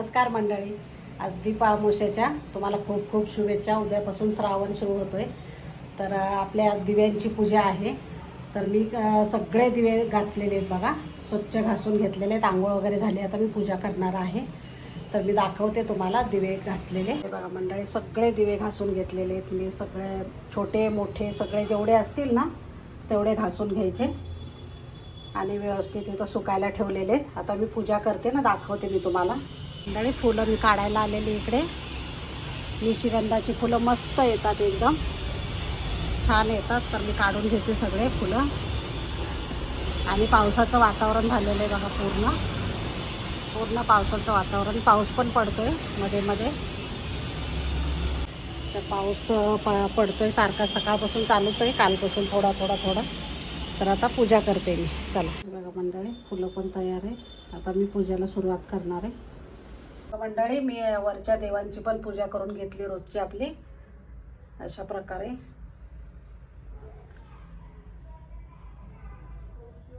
नमस्कार मंडळी. आज दीपामोशाच्या तुम्हाला खूप खूप शुभेच्छा. उद्यापासून श्रावण सुरू होतो आहे तर आपल्या आज दिव्यांची पूजा आहे. तर मी सगळे दिवे घासलेले आहेत बघा. स्वच्छ घासून घेतलेले आहेत. आंघोळ वगैरे झाली. आता मी पूजा करणार आहे. तर मी दाखवते तुम्हाला दिवे घासलेले. हे बघा मंडळी सगळे दिवे घासून घेतलेले आहेत. मी सगळे छोटे मोठे सगळे जेवढे असतील ना तेवढे घासून घ्यायचे. आणि व्यवस्थित इथं सुकायला ठेवलेले आहेत. आता मी पूजा करते ना दाखवते मी तुम्हाला. मंडळी फुलं मी काढायला आलेली इकडे. निशिगंधाची फुलं मस्त येतात एकदम. छान येतात तर मी काढून घेते सगळे फुलं. आणि पावसाचं वातावरण झालेलं आहे बघा पूर्ण. पूर्ण पावसाचं वातावरण. पाऊस पण पडतोयमध्ये मध्ये. तर पाऊस प पडतो आहे सारखा सकाळपासून चालूच आहे कालपासून थोडा थोडा थोडा. तर आता पूजा करते मी. चला. बघा मंडळी फुलं पण तयार आहे आता मी पूजेला सुरुवात करणार आहे. मंडळी मी वरच्या देवांची पण पूजा करून घेतली रोजची आपली. अशा प्रकारे.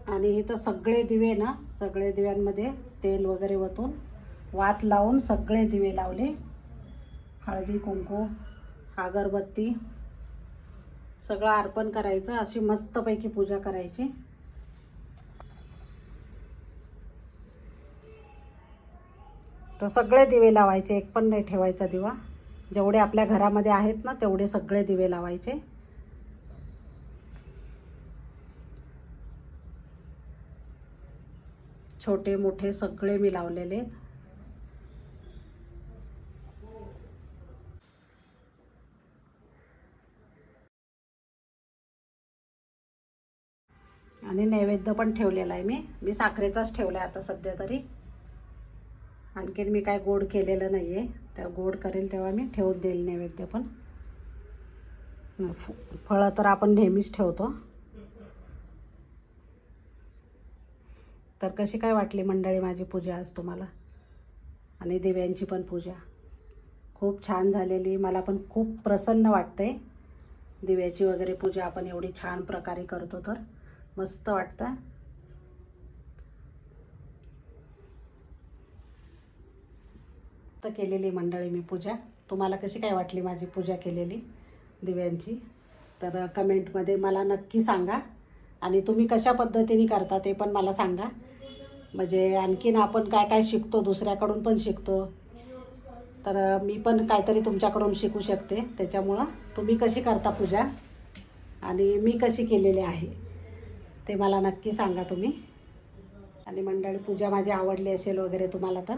आणि इथं सगळे दिवे ना सगळे दिव्यांमध्ये तेल वगैरे वतून वात लावून सगळे दिवे लावले. हळदी कुंकू अगरबत्ती सगळं अर्पण करायचं अशी मस्तपैकी पूजा करायची. तर सगळे दिवे लावायचे एक पण नाही ठेवायचा दिवा. जेवढे आपल्या घरामध्ये आहेत ना तेवढे सगळे दिवे लावायचे. छोटे मोठे सगळे मी लावलेले. आहेत. आणि नैवेद्य पण ठेवलेला आहे मी. मी साखरेचाच ठेवला आहे आता सध्या तरी. आणखीन मी काय गोड केलेलं नाही आहे त्या गोड करेल तेव्हा मी ठेवून देईल नैवेद्य पण. फ- फळं तर आपण नेहमीच ठेवतो. तर कशी काय वाटली मंडळी माझी पूजा आज तुम्हाला? आणि दिव्यांची पण पूजा. खूप छान झालेली मला पण खूप प्रसन्न वाटते. दिव्याची वगैरे पूजा आपण एवढी छान प्रकारे करतो तर. मस्त वाटतं. तर केलेली मंडळी मी पूजा. तुम्हाला कशी काय वाटली माझी पूजा केलेली दिव्यांची? तर कमेंटमध्ये मला नक्की सांगा. आणि तुम्ही कशा पद्धतीने करता ते पण मला सांगा. म्हणजे आणखीन आपण काय काय शिकतो दुसऱ्याकडून पण शिकतो. तर मी पण काहीतरी तुमच्याकडून शिकू शकते. त्याच्यामुळं तुम्ही कशी करता पूजा? आणि मी कशी केलेली आहे? ते मला नक्की सांगा तुम्ही. आणि मंडळी पूजा माझी आवडली असेल वगैरे तुम्हाला तर.